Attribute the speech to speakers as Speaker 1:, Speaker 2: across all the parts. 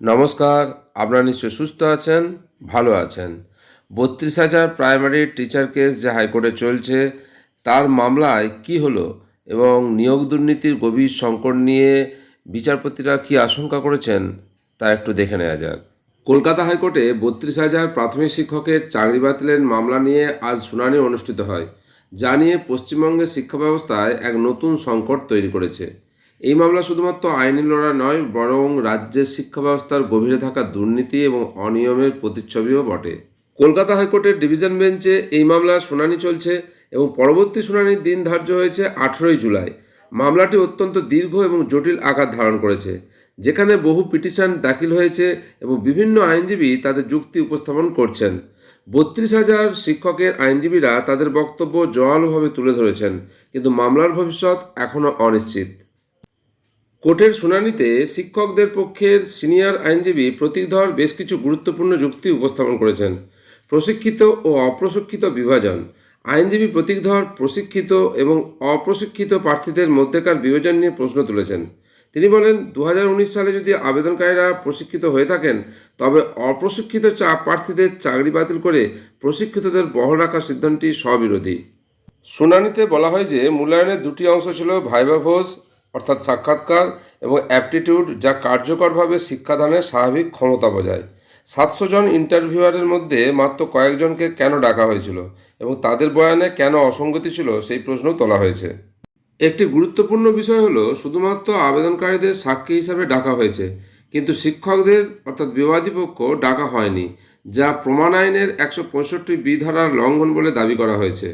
Speaker 1: নমস্কার, আপনারা নিশ্চয় সুস্থ আছেন, ভালো আছেন। বত্রিশ হাজার প্রাইমারি টিচার কেস যে হাইকোর্টে চলছে, তার মামলায় কি হলো এবং নিয়োগ দুর্নীতির গভীর সংকট নিয়ে বিচারপতিরা কি আশঙ্কা করেছেন, তা একটু দেখে নেওয়া যাক। কলকাতা হাইকোর্টে বত্রিশ হাজার প্রাথমিক শিক্ষকের চাকরি বাতিলের মামলা নিয়ে আজ শুনানি অনুষ্ঠিত হয়, যা নিয়ে পশ্চিমবঙ্গের শিক্ষা ব্যবস্থায় এক নতুন সংকট তৈরি করেছে। এই মামলা শুধুমাত্র আইনি লড়াই নয়, বরং রাজ্যের শিক্ষা ব্যবস্থার গভীরে থাকা দুর্নীতি এবং অনিয়মের প্রতিচ্ছবিও বটে। কলকাতা হাইকোর্টের ডিভিশন বেঞ্চে এই মামলার শুনানি চলছে এবং পরবর্তী শুনানির দিন ধার্য হয়েছে আঠেরোই জুলাই। মামলাটি অত্যন্ত দীর্ঘ এবং জটিল আকার ধারণ করেছে, যেখানে বহু পিটিশন দাখিল হয়েছে এবং বিভিন্ন আইনজীবী তাদের যুক্তি উপস্থাপন করছেন। বত্রিশ হাজার শিক্ষকের আইনজীবীরা তাদের বক্তব্য জোরালোভাবে তুলে ধরেছেন, কিন্তু মামলার ভবিষ্যৎ এখনও অনিশ্চিত। কোর্টের শুনানিতে শিক্ষকদের পক্ষের সিনিয়র আইনজীবী প্রতীকধর বেশ কিছু গুরুত্বপূর্ণ যুক্তি উপস্থাপন করেছেন। প্রশিক্ষিত ও অপ্রশিক্ষিত বিভাজন, আইনজীবী প্রতীকধর, প্রশিক্ষিত এবং অপ্রশিক্ষিত প্রার্থীদের মধ্যেকার বিভাজন নিয়ে প্রশ্ন তুলেছেন। তিনি বলেন দু হাজার উনিশ সালে যদি আবেদনকারীরা প্রশিক্ষিত হয়ে থাকেন, তবে অপ্রশিক্ষিত চা প্রার্থীদের চাকরি বাতিল করে প্রশিক্ষিতদের বহাল রাখার সিদ্ধান্তটি স্ববিরোধী। শুনানিতে বলা হয় যে, মূল্যায়নের দুটি অংশ ছিল ভাইবা ভোজ অর্থাৎ সাক্ষাৎকার এবং অ্যাপটিটিউড যা কার্যকরভাবে শিক্ষাদানের স্বাভাবিক ক্ষমতা বোঝায় সাতশো জন ইন্টারভিউয়ারের মধ্যে মাত্র কয়েকজনকে কেন ডাকা হয়েছিল এবং তাদের বয়ানে কেন অসঙ্গতি ছিল সেই প্রশ্নও তোলা হয়েছে। একটি গুরুত্বপূর্ণ বিষয় হলো, শুধুমাত্র আবেদনকারীদের সাক্ষী হিসাবে ডাকা হয়েছে, কিন্তু শিক্ষকদের অর্থাৎ বিবাদী পক্ষ ডাকা হয়নি, যা প্রমাণ আইনের একশো পঁয়ষট্টি বি ধারার লঙ্ঘন বলে দাবি করা হয়েছে।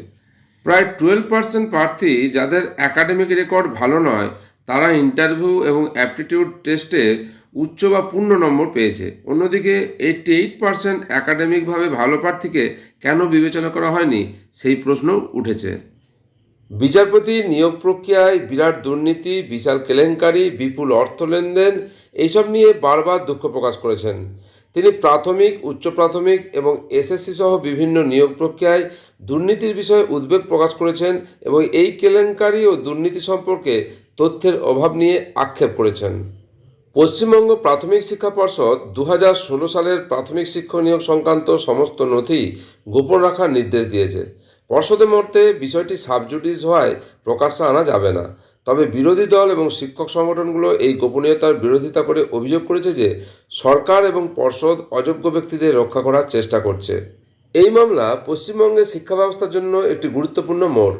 Speaker 1: প্রায় টুয়েলভ পার্সেন্ট প্রার্থী যাদের একাডেমিক রেকর্ড ভালো নয় তারা ইন্টারভিউ এবং অ্যাপটিটিউড টেস্টে উচ্চ বা পূর্ণ নম্বর পেয়েছে। অন্যদিকে এইটটি এইট পার্সেন্ট একাডেমিকভাবে ভালো প্রার্থীকে কেন বিবেচনা করা হয়নি, সেই প্রশ্ন উঠেছে। বিচারপতি নিয়োগ প্রক্রিয়ায় বিরাট দুর্নীতি, বিশাল কেলেঙ্কারি, বিপুল অর্থ লেনদেন এইসব নিয়ে বারবার দুঃখ প্রকাশ করেছেন। তিনি প্রাথমিক, উচ্চ প্রাথমিক এবং এসএসসি সহ বিভিন্ন নিয়োগ প্রক্রিয়ায় দুর্নীতির বিষয়ে উদ্বেগ প্রকাশ করেছেন এবং এই কেলেঙ্কারি ও দুর্নীতি সম্পর্কে তথ্যের অভাব নিয়ে আক্ষেপ করেছেন। পশ্চিমবঙ্গ প্রাথমিক শিক্ষা পর্ষদ দু সালের প্রাথমিক শিক্ষক নিয়োগ সংক্রান্ত সমস্ত নথি গোপন রাখার নির্দেশ দিয়েছে। পর্ষদের মধ্যে বিষয়টি সাবজুডিস হওয়ায় প্রকাশ্যে আনা যাবে না। তবে বিরোধী দল এবং শিক্ষক সংগঠনগুলো এই গোপনীয়তার বিরোধিতা করে অভিযোগ করেছে যে সরকার এবং পর্ষদ অযোগ্য ব্যক্তিদের রক্ষা করার চেষ্টা করছে। এই মামলা পশ্চিমবঙ্গের শিক্ষা ব্যবস্থার জন্য একটি গুরুত্বপূর্ণ মোড়।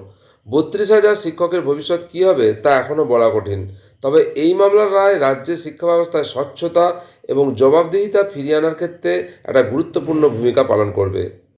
Speaker 1: বত্রিশ হাজার শিক্ষকের ভবিষ্যৎ কী হবে তা এখনও বলা কঠিন। তবে এই মামলার রায় রাজ্যের শিক্ষা ব্যবস্থায় স্বচ্ছতা এবং জবাবদিহিতা ফিরিয়ে আনার ক্ষেত্রে একটা গুরুত্বপূর্ণ ভূমিকা পালন করবে।